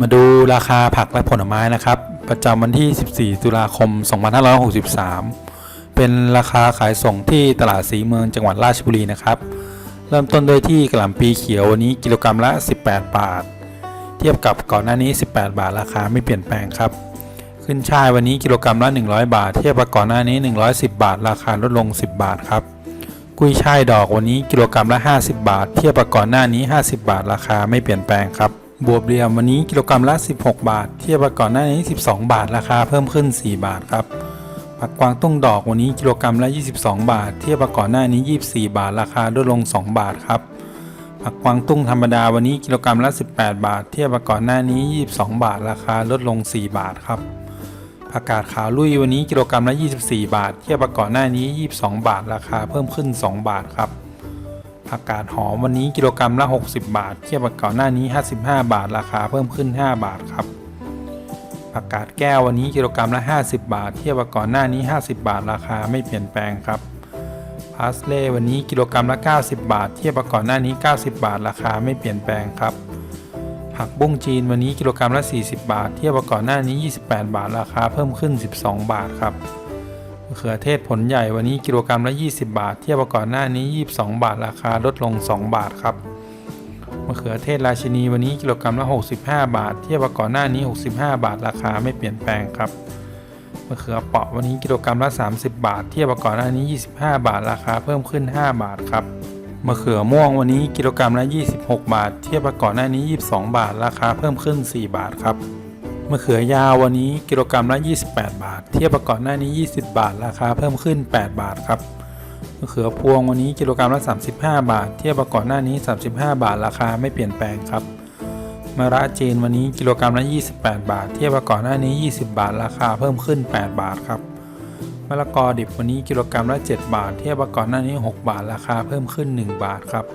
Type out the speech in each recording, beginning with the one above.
มาดูราคาผักและผลไม้นะครับ ประจำวันที่ 14 ตุลาคม 2563 เป็นราคาขายส่งที่ตลาดสีเมืองจังหวัดราชบุรีนะครับ เริ่มต้นด้วยที่กระหล่ำปีเขียววันนี้กิโลกรัมละ 18 บาท เทียบกับก่อนหน้านี้ 18 บาทราคาไม่เปลี่ยนแปลงครับ ขึ้นช่ายวันนี้กิโลกรัมละ 100 บาท เทียบกับก่อนหน้านี้ 110 บาท ราคาลดลง 10 บาทครับ กุ้ยช่ายดอกวันนี้กิโลกรัมละ 50 บาท เทียบกับก่อนหน้านี้ 50 บาท ราคาไม่เปลี่ยนแปลงครับ บวบเหลี่ยมวันนี้กิโลกรัมละ 16 บาท เทียบกับก่อนหน้านี้ 12 บาทราคาเพิ่มขึ้น 4 บาทครับผักกวางตุ้งดอกวันนี้กิโลกรัมละ 22 บาท เทียบกับก่อนหน้านี้ 24 บาทราคาลดลง 2 บาทครับผักกวางตุ้งธรรมดาวันนี้กิโลกรัมละ 18 บาท เทียบกับก่อนหน้านี้ 22 บาทราคาลดลง 4 บาทครับผักกาดขาวลุยวันนี้กิโลกรัมละ 24 บาท เทียบกับก่อนหน้านี้ 22 บาทราคาเพิ่มขึ้น 2 บาทครับ ผักกาดหอมวันนี้กิโลกรัมละ 60 บาท เทียบกับก่อนหน้านี้ 55 บาท ราคาเพิ่มขึ้น 5 บาทครับผักกาดแก้ววันนี้กิโลกรัมละ 50 บาท เทียบกับก่อนหน้านี้ 50 บาท ราคาไม่เปลี่ยนแปลงครับพาสเล่วันนี้กิโลกรัมละ 90 บาท เทียบกับก่อนหน้านี้ 90 บาท ราคาไม่เปลี่ยนแปลงครับผักบุ้งจีนวันนี้กิโลกรัมละ 40 บาท เทียบกับก่อนหน้านี้ 28 บาท ราคาเพิ่มขึ้น 12 บาทครับ เขือเทศผลใหญ่วันนี้กิโลกรัมละ 20 บาท เทียบกับก่อนหน้านี้ 22 บาท ราคาลดลง 2 บาทครับมะเขือเทศราชินีวันนี้กิโลกรัมละ 65 บาท เทียบกับก่อนหน้านี้ 65 บาท ราคาไม่เปลี่ยนแปลงครับมะเขือเปราะวันนี้กิโลกรัมละ 30 บาท เทียบกับก่อนหน้านี้ 25 บาท ราคาเพิ่มขึ้น 5 บาทครับมะเขือม่วงวันนี้กิโลกรัมละ 26 บาท เทียบกับก่อนหน้านี้ 22 บาท ราคาเพิ่มขึ้น 4 บาทครับ มะเขือยาววันนี้กิโลกรัมละ 28 บาท เทียบกับก่อนหน้านี้ 20 บาท ราคาเพิ่มขึ้น 8 บาทครับมะเขือพวงวันนี้กิโลกรัมละ 35 บาท เทียบกับก่อนหน้านี้ 35 บาท ราคาไม่เปลี่ยนแปลงครับมะระจีนวันนี้กิโลกรัมละ 28 บาท เทียบกับก่อนหน้านี้ 20 บาท ราคาเพิ่มขึ้น 8 บาทครับมะละกอดิบวันนี้กิโลกรัมละ 7 บาท เทียบกับก่อนหน้านี้ 6 บาท ราคาเพิ่มขึ้น 1 บาทครับ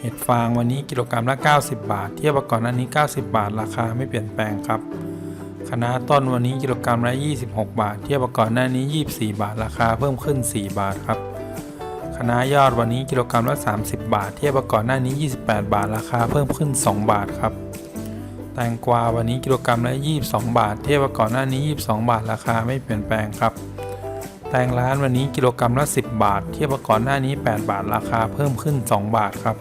เห็ดฟางวันนี้กิโลกรัมละ 90 บาท เทียบกับก่อนหน้านี้ 90 บาท ราคาไม่เปลี่ยนแปลงครับ คณะต้นวันนี้กิโลกรัมละ 26 บาท เทียบกับก่อนหน้านี้ 24 บาท ราคาเพิ่มขึ้น 4 บาทครับคณะยอดวันนี้กิโลกรัมละ 30 บาท เทียบกับก่อนหน้านี้ 28 บาท ราคาเพิ่มขึ้น 2 บาทครับ แตงกวาวันนี้กิโลกรัมละ 22 บาท เทียบกับก่อนหน้านี้ 22 บาท ราคาไม่เปลี่ยนแปลงครับ แตงร้านวันนี้กิโลกรัมละ 10 บาท เทียบกับก่อนหน้านี้ 8 บาท ราคาเพิ่มขึ้น 2 บาทครับ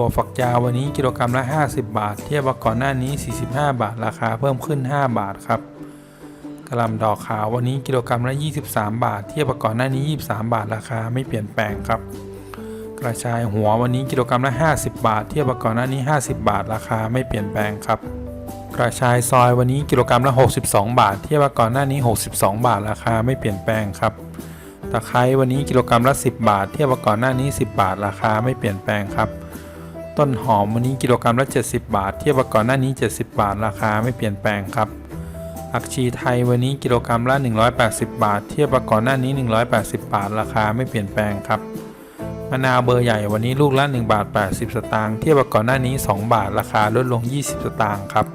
ถั่วฝักยาววันนี้กิโลกรัมละ 50 บาท เทียบกับก่อนหน้านี้ 45 บาท ราคาเพิ่มขึ้น 5 บาทครับกระลำดอกขาววันนี้กิโลกรัมละ 23 บาท เทียบกับก่อนหน้านี้ 23 บาท ราคาไม่เปลี่ยนแปลงครับ กระชายหัววันนี้กิโลกรัมละ 50 บาท เทียบกับก่อนหน้านี้ 50 บาท ราคาไม่เปลี่ยนแปลงครับกระชายซอยวันนี้กิโลกรัมละ 62 บาท เทียบกับก่อนหน้านี้ 62 บาท ราคาไม่เปลี่ยนแปลงครับตะไคร้วันนี้กิโลกรัมละ 10 บาท เทียบกับก่อนหน้านี้ 10 บาท ราคาไม่เปลี่ยนแปลงครับ ต้นหอมวันนี้กิโลกรัมละ 70 บาท เทียบกับก่อนหน้านี้ 70 บาท ราคาไม่เปลี่ยนแปลงครับผักชีไทยวันนี้กิโลกรัมละ 180 บาท เทียบกับก่อนหน้านี้ 180 บาท ราคาไม่เปลี่ยนแปลงครับมะนาวเบอร์ใหญ่วันนี้ลูกละ1บาท80 สตางค์เทียบกับก่อนหน้านี้ 2 บาท ราคาลดลง 20 สตางค์ครับ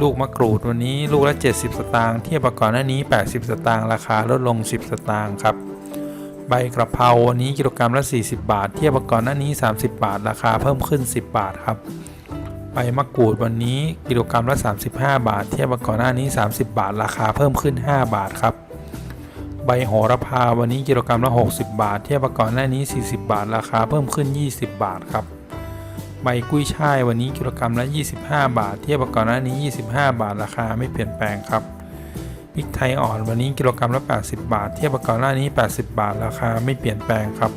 ลูกมะกรูดวันนี้ลูกละ 70 สตางค์เทียบกับก่อนหน้านี้ 80 สตางค์ราคาลดลง 10 สตางค์ครับ ใบกระเพราวันนี้กิโลกรัมละ 40 บาท เทียบกับก่อนหน้านี้ 30 บาท ราคาเพิ่มขึ้น 10 บาทครับ ใบมะกรูดวันนี้กิโลกรัมละ 35 บาท เทียบกับก่อนหน้านี้ 30 บาท ราคาเพิ่มขึ้น 5 บาทครับ ใบโหระพาวันนี้กิโลกรัมละ 60 บาท เทียบกับก่อนหน้านี้ 40 บาท ราคาเพิ่มขึ้น 20 บาทครับ ใบกุ้ยช่ายวันนี้กิโลกรัมละ 25 บาท เทียบกับก่อนหน้านี้ 25 บาท ราคาไม่เปลี่ยนแปลงครับ พริกไทยอ่อนวันนี้กิโลกรัมละ 80 บาท เทียบกับก่อนหน้านี้ 80 บาท ราคาไม่เปลี่ยนแปลงครับ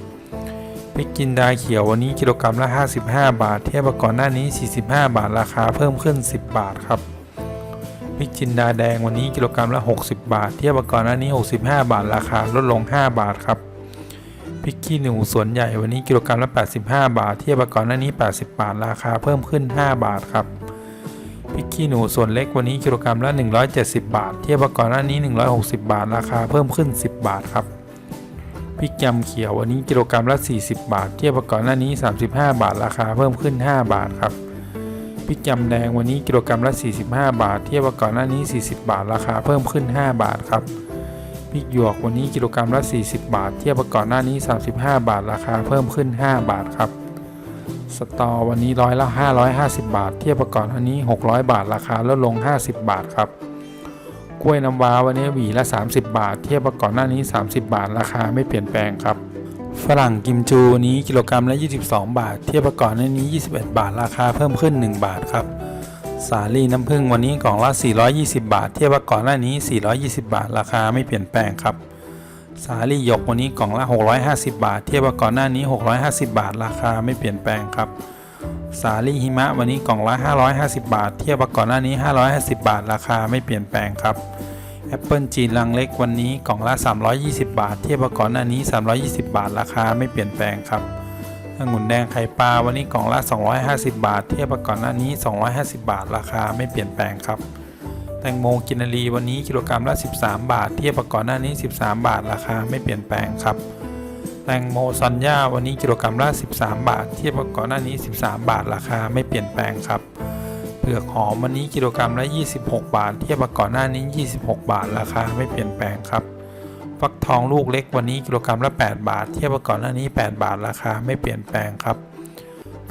พริกจินดาเขียววันนี้กิโลกรัมละ 55 บาท เทียบกับก่อนหน้านี้ 45 บาท ราคาเพิ่มขึ้น 10 บาทครับพริกจินดาแดงวันนี้กิโลกรัมละ 60 บาท เทียบกับก่อนหน้านี้ 65 บาท ราคาลดลง 5 บาทครับพริกขี้หนูสวนใหญ่วันนี้กิโลกรัมละ 85 บาท เทียบกับก่อนหน้านี้ 80 บาท ราคาเพิ่มขึ้น 5 บาทครับ พริกขี้หนูส่วนเล็กวันนี้กิโลกรัมละ 170 บาท เทียบกับก่อนหน้านี้ 160 บาท ราคาเพิ่มขึ้น 10 บาทครับพริกยำเขียววันนี้กิโลกรัมละ 40 บาท เทียบกับก่อนหน้านี้ 35 บาท ราคาเพิ่มขึ้น 5 บาทครับพริกยำแดงวันนี้กิโลกรัมละ 45 บาท เทียบกับก่อนหน้านี้ 40 บาท ราคาเพิ่มขึ้น 5 บาทครับพริกหยวกวันนี้กิโลกรัมละ 40 บาท เทียบกับก่อนหน้านี้ 35 บาท ราคาเพิ่มขึ้น 5 บาทครับ สตอวันนี้ร้อยละ 550 บาท เทียบกับก่อนหน้านี้ 600 บาท ราคาลดลง 50 บาทครับ กล้วยน้ำว้าวันนี้หวีละ 30 บาท เทียบกับก่อนหน้านี้ 30 บาท ราคาไม่เปลี่ยนแปลงครับ ฝรั่งกิมจูนี้กิโลกรัมละ 22 บาท เทียบกับก่อนหน้านี้ 21 บาท ราคาเพิ่มขึ้น 1 บาทครับ สาลี่น้ำผึ้งวันนี้กล่องละ 420 บาท เทียบกับก่อนหน้านี้ 420 บาท ราคาไม่เปลี่ยนแปลงครับ สาลี่หยกวันนี้กล่องละ 650 บาท เทียบกับก่อนหน้านี้ 650 บาท ราคาไม่เปลี่ยนแปลงครับ สาลี่หิมะวันนี้กล่องละ 550 บาท เทียบกับก่อนหน้านี้ 550 บาท ราคาไม่เปลี่ยนแปลงครับแอปเปิลจีนลังเล็กวันนี้กล่องละ 320 บาท เทียบกับก่อนหน้านี้ 320 บาท ราคาไม่เปลี่ยนแปลงครับองุ่นแดงไข่ปลาวันนี้กล่องละ 250 บาท เทียบกับก่อนหน้านี้ 250 บาท ราคาไม่เปลี่ยนแปลงครับ แตงโมกินารีวันนี้กิโลกรัมละ 13 บาท เทียบกับก่อนหน้านี้ 13 บาทราคาไม่เปลี่ยนแปลงครับ แตงโมซอนย่าวันนี้กิโลกรัมละ 13 บาท เทียบกับก่อนหน้านี้ 13 บาทราคาไม่เปลี่ยนแปลงครับเปลือกหอมวันนี้กิโลกรัมละ 26 บาท เทียบกับก่อนหน้านี้ 26 บาทราคาไม่เปลี่ยนแปลงครับฟักทองลูกเล็กวันนี้กิโลกรัมละ 8 บาท เทียบกับก่อนหน้านี้ 8 บาทราคาไม่เปลี่ยนแปลงครับ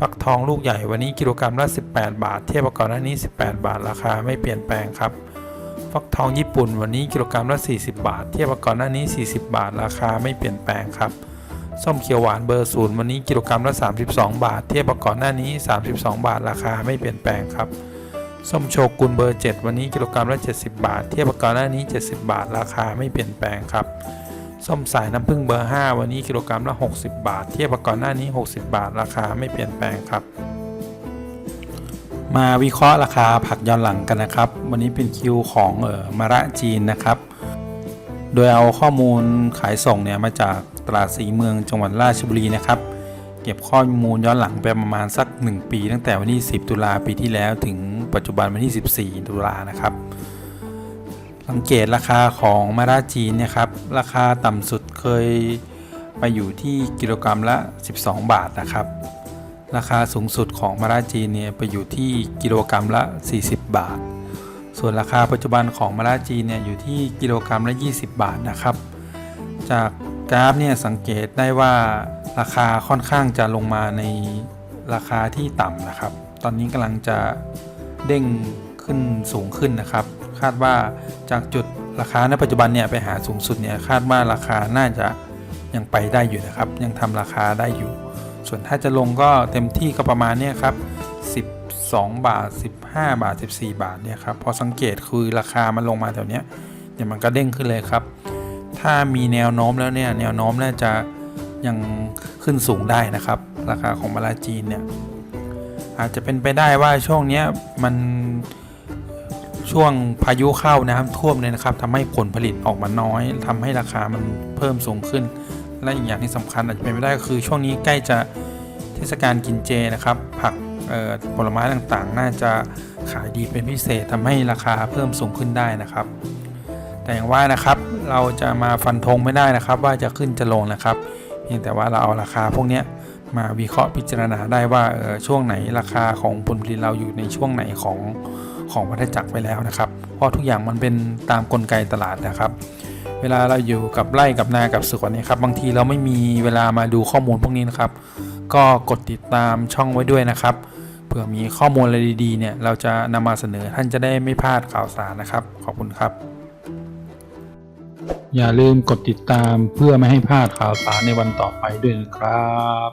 ฟักทองลูกใหญ่วันนี้กิโลกรัมละ 18 บาท เทียบกับก่อนหน้านี้ 18 บาทราคาไม่เปลี่ยนแปลงครับฟักทองญี่ปุ่นวันนี้กิโลกรัมละ 40 บาท เทียบกับก่อนหน้านี้ 40 บาท ราคาไม่เปลี่ยนแปลงครับส้มเขียวหวานเบอร์ศูนย์วันนี้กิโลกรัมละ 32 บาท เทียบกับก่อนหน้านี้ 32 บาท ราคาไม่เปลี่ยนแปลงครับส้มโชกุนเบอร์ 7 วันนี้กิโลกรัมละ 70 บาท เทียบกับก่อนหน้านี้ 70 บาท ราคาไม่เปลี่ยนแปลงครับ ส้มสายน้ำผึ้งเบอร์ 5 วันนี้กิโลกรัมละ 60 บาท เทียบกับก่อนหน้านี้ 60 บาท ราคาไม่เปลี่ยนแปลงครับ มาวิเคราะห์ราคาผักย้อนหลังกันนะครับ วันนี้เป็นคิวของเออมาระจีนนะครับ โดยเอาข้อมูลขายส่งเนี่ยมาจากตลาดสีเมืองจังหวัดราชบุรีนะครับ เก็บข้อมูลย้อนหลังไปประมาณสัก 1 ปี ตั้งแต่วันที่ 10 ตุลาปีที่แล้วถึงปัจจุบันวันที่ 14 ตุลานะครับ สังเกตราคาของมาราจีนนี่ยครับ ราคาต่ำสุดเคยไปอยู่ที่กิโลกรัมละ 12 บาทนะครับ ราคาสูงสุดของมาราจีนเนี่ยไปอยู่ที่กิโลกรัมละ 40 บาท ส่วนราคาปัจจุบันของมะระจีนเนี่ยอยู่ที่กิโลกรัมละ 20 บาทนะครับ จากกราฟเนี่ยสังเกตได้ว่าราคาค่อนข้างจะลงมาในราคาที่ต่ำนะครับ ตอนนี้กำลังจะเด้งขึ้นสูงขึ้นนะครับ คาดว่าจากจุดราคาในปัจจุบันเนี่ยไปหาสูงสุดเนี่ยคาดว่าราคาน่าจะยังไปได้อยู่นะครับ ยังทำราคาได้อยู่ ส่วนถ้าจะลงก็เต็มที่ก็ประมาณเนี้ยครับ12 บาท 15 บาท 14 บาทเนี่ยครับพอสังเกตคือราคามันลงมาแถวเนี้ยเดี๋ยวมันก็เด้งขึ้นเลยครับ ถ้ามีแนวโน้มแล้วเนี่ยแนวโน้มน่าจะยังขึ้นสูงได้นะครับ ราคาของมาลาจีนเนี่ยอาจจะเป็นไปได้ว่าช่วงเนี้ยมัน ช่วงพายุเข้าน้ำท่วมเลยนะครับทำให้ผลผลิตออกมาน้อยทำให้ราคามันเพิ่มสูงขึ้น และอีกอย่างที่สำคัญอาจจะเป็นไปได้ก็คือช่วงนี้ใกล้จะเทศกาลกินเจนะครับ ผักเอ่อผลไม้ต่างๆ น่าจะขายดีเป็นพิเศษทำให้ราคาเพิ่มสูงขึ้นได้นะครับ แต่อย่างว่านะครับเราจะมาฟันธงไม่ได้นะครับ ว่าจะขึ้นจะลงนะครับเพียงแต่ว่าเราเอาราคาพวกนี้มาวิเคราะห์พิจารณาได้ว่าช่วงไหนราคาของผลผลิตเราอยู่ในช่วงไหนของ ของวัฏจักรไปแล้วนะครับ เพราะทุกอย่างมันเป็นตามกลไกตลาดนะครับ เวลาเราอยู่กับไร่กับนากับสวนนี่ครับบางทีเราไม่มีเวลามาดูข้อมูลพวกนี้นะครับ ก็กดติดตามช่องไว้ด้วยนะครับเผื่อมีข้อมูลอะไรดีๆเนี่ยเราจะนำมาเสนอท่านจะได้ไม่พลาดข่าวสารนะครับ ขอบคุณครับ อย่าลืมกดติดตามเพื่อไม่ให้พลาดข่าวสารในวันต่อไปด้วยนะครับ